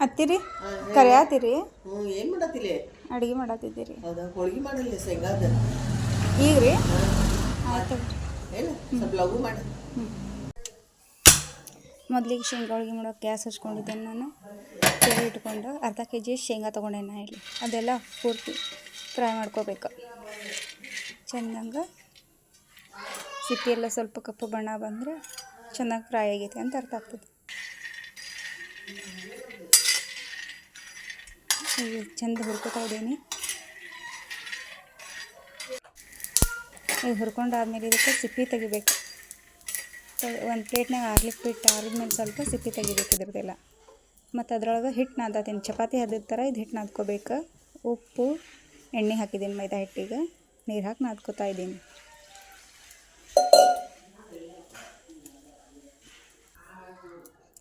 ಹತ್ತಿರಿ? ಕರಿಯಾತಿರಿ? ಹ್ಞೂ ಏನು ಮಾಡತ್ತಿಲ್ಲ ಅಡುಗೆ ಮಾಡತ್ತಿದ್ದೀರಿ ಹೌದಾ? ಹೋಳ್ಗೆ ಮಾಡಲ್ಲ ಶೇಂಗಾದ? ಈಗ ರೀ ಆಯ್ತು. ಏನು? ಸ್ವಲ್ಪ ಲಘು ಮಾಡಿ. ಮೊದಲಿಗೆ ಶೇಂಗಾ ಹೋಳಿಗೆ ಮಾಡೋಕೆ ಗ್ಯಾಸ್ ಹಚ್ಕೊಂಡಿದ್ದೇನೆ ನಾನು. ಕೆರೆ ಇಟ್ಕೊಂಡು ಅರ್ಧ ಕೆ ಜಿ ಶೇಂಗಾ ತೊಗೊಂಡೆ ನಾ ಇಲ್ಲಿ. ಅದೆಲ್ಲ ಪೂರ್ತಿ ಫ್ರೈ ಮಾಡ್ಕೋಬೇಕು. ಚೆಂದಂಗೆ ಸಿಪ್ಪಿ ಎಲ್ಲ ಸ್ವಲ್ಪ ಕಪ್ಪು ಬಣ್ಣ ಬಂದರೆ ಚೆನ್ನಾಗಿ ಫ್ರೈ ಆಗೈತೆ ಅಂತ ಅರ್ಥ ಆಗ್ತದೆ. ಈಗ ಚೆಂದ ಹುರ್ಕೋತಾ ಇದ್ದೀನಿ. ಈಗ ಹುರ್ಕೊಂಡಾದ್ಮೇಲೆ ಇದಕ್ಕೆ ಸಿಪ್ಪಿ ತೆಗಿಬೇಕು. ಒಂದು ಪ್ಲೇಟ್ನಾಗ ಆರ್ಲಿಕ್ಕೆ ಬಿಟ್ಟು ಆರಿದ್ಮೇಲೆ ಸ್ವಲ್ಪ ಸಿಪ್ಪಿ ತೆಗಿಬೇಕು ಇದ್ರದ್ದೆಲ್ಲ. ಮತ್ತು ಅದ್ರೊಳಗೆ ಹಿಟ್ಟು ನಾದತೀನಿ ಚಪಾತಿ ಹದ್ದಿದ ಥರ ಇದು ಹಿಟ್ಟು ನಾದ್ಕೋಬೇಕು. ಉಪ್ಪು, ಎಣ್ಣೆ ಹಾಕಿದ್ದೀನಿ ಮೈದಾ ಹಿಟ್ಟಿಗೆ. ನೀರು ಹಾಕಿ ನಾದ್ಕೋತಾ ಇದ್ದೀನಿ.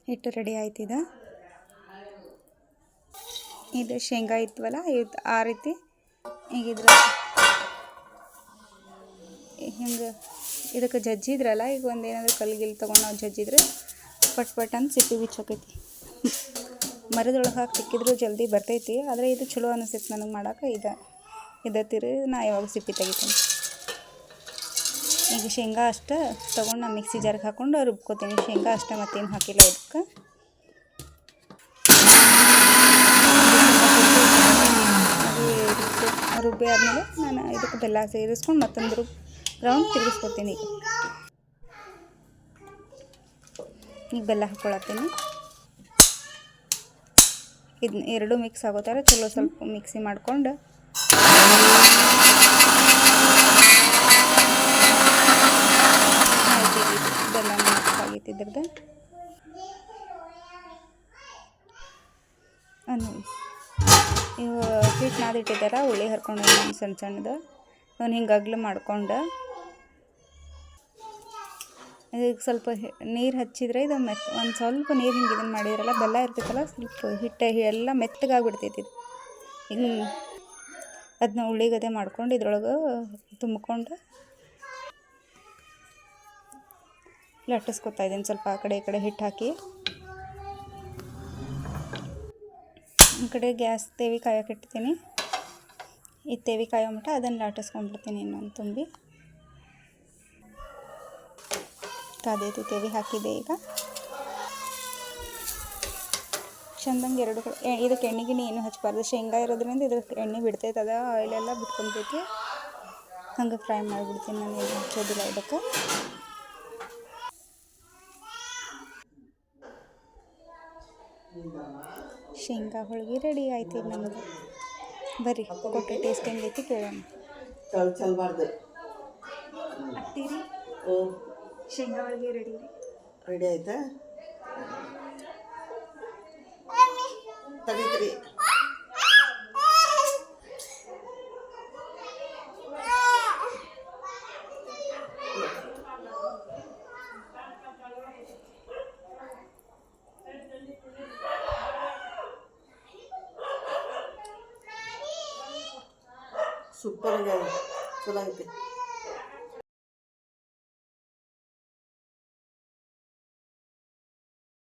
ಹಿಟ್ಟು ರೆಡಿ ಆಯ್ತಿದ. ಇದು ಶೇಂಗಾ ಇತ್ತುವಲ್ಲ ಇದು ಆ ರೀತಿ ಈಗ ಹಿಂಗೆ ಇದಕ್ಕೆ ಜಜ್ಜಿದ್ರಲ್ಲ ಈಗ ಒಂದು ಏನಾದರೂ ಕಲ್ಗಿಲ್ ತೊಗೊಂಡು ನಾವು ಜಜ್ಜಿದ್ರೆ ಪಟ್ ಪಟ್ ಅಂತ ಸಿಪ್ಪಿ ಬಿಚ್ಚೋಕೈತಿ. ಮರದೊಳಗೆ ಹಾಕಿ ತಿಕ್ಕಿದ್ರು ಜಲ್ದಿ ಬರ್ತೈತಿ, ಆದರೆ ಇದು ಚಲೋ ಅನಿಸ್ತೈತಿ ನನಗೆ ಮಾಡೋಕೆ. ಇದು ಇದತ್ತಿರಿ ನಾ ಯಾವಾಗ ಸಿಪ್ಪಿ ತೆಗಿತೀನಿ. ಈಗ ಶೇಂಗಾ ಅಷ್ಟೇ ತೊಗೊಂಡು ನಾನು ಮಿಕ್ಸಿ ಜಾರಿಗೆ ಹಾಕ್ಕೊಂಡು ರುಬ್ಕೋತೀನಿ. ಶೇಂಗಾ ಅಷ್ಟೇ ಮತ್ತೇನು ಹಾಕಿಲ್ಲ ಇದಕ್ಕೆ ಅದು ರುಬ್ಬಿ ಆದಮೇಲೆ ನಾನು ಇದಕ್ಕೆ ಬೆಲ್ಲ ಸೇರಿಸ್ಕೊಂಡು ಮತ್ತೊಂದು ರುಬ್ ರೌಂಡ್ ತಿರುಗಿಸ್ಕೊತೀನಿ ಈಗ ಬೆಲ್ಲ ಹಾಕ್ಕೊಳತ್ತೀನಿ ಇದನ್ನ ಎರಡು ಮಿಕ್ಸ್ ಆಗೋ ಚಲೋ ಸ್ವಲ್ಪ ಮಿಕ್ಸಿ ಮಾಡ್ಕೊಂಡು. ಬೆಲ್ಲ ಮಿಕ್ಸ್ ಆಗೈತೆ ಇದ್ರದ್ದು ಇವು ಹಿಟ್ಟು ನಾದಿಟ್ಟಿದ್ದಾರ ಹುಳಿ ಹರ್ಕೊಂಡು ನಾನು ಸಣ್ಣ ಸಣ್ಣದು. ಅವ್ನು ಹಿಂಗೆ ಅಗ್ಲು ಮಾಡ್ಕೊಂಡು. ಇದಕ್ಕೆ ಸ್ವಲ್ಪ ನೀರು ಹಚ್ಚಿದ್ರೆ ಇದು ಮೆತ್, ಒಂದು ಸ್ವಲ್ಪ ನೀರು ಹಿಂಗೆ ಇದನ್ನು ಮಾಡಿದ್ರಲ್ಲ, ಬೆಲ್ಲ ಇರ್ತೈತಲ್ಲ, ಸ್ವಲ್ಪ ಹಿಟ್ಟು ಎಲ್ಲ ಮೆತ್ತಗಾಗ್ಬಿಡ್ತೈತಿ ಇದು. ಹಿಂಗೆ ಅದನ್ನ ಉಳ್ಳಿಗದೆ ಮಾಡ್ಕೊಂಡು ಇದ್ರೊಳಗೆ ತುಂಬಿಕೊಂಡು ಲಟ್ಟಿಸ್ಕೊತಾ ಇದ್ದೀನಿ ಸ್ವಲ್ಪ ಆ ಕಡೆ ಈ ಕಡೆ ಹಿಟ್ಟು ಹಾಕಿ. ಈ ಕಡೆ ಗ್ಯಾಸ್ ತೇವಿ ಇಟ್ಟಿದ್ದೀನಿ ಈ ತೇವಿ ಕಾಯೋ ಮಟ್ಟ ಅದನ್ನು ಲಾಟಿಸ್ಕೊಂಡ್ಬಿಡ್ತೀನಿ ಇನ್ನೊಂದು ತುಂಬಿ. ಕಾದೈತಿ ತೇವಿ ಹಾಕಿದೆ ಈಗ. ಚಂದಂಗೆ ಎರಡು ಕಡೆ ಇದಕ್ಕೆ ಎಣ್ಣೆ ಗಿಣ್ಣೆ ಏನು ಹಚ್ಚಬಾರ್ದು ಶೇಂಗಾ ಇರೋದ್ರಿಂದ ಇದಕ್ಕೆ ಎಣ್ಣೆ ಬಿಡ್ತೈತೆ ಅದ ಆಯಿಲೆಲ್ಲ ಬಿಟ್ಕೊಂತೈತಿ ಹಂಗೆ ಫ್ರೈ ಮಾಡಿಬಿಡ್ತೀನಿ ನಾನು ಏನು ಹಚ್ಚೋದಿಲ್ಲ ಇದಕ್ಕೆ. ಶೇಂಗಾ ಹೋಳಿಗೆ ರೆಡಿ ಆಯ್ತು ಈಗ ನಮ್ಮದು ಬರ್ರಿ ಕೊಟ್ಟು ಟೇಸ್ಟ್ ಹೆಂಗೈತಿ ಕೇಳೋಣ. ಚಲ್ಬಾರ್ದು ಅಟ್ಟಿರಿ? ಶೇಂಗಾ ಹೋಳಿಗೆ ರೆಡಿ ರೆಡಿ ಆಯ್ತಾ? ತೆಗಿತ್ರಿ ಸೂಪರ್ ಆಗ್ಯಾದ ಚಲೋ ಐತಿ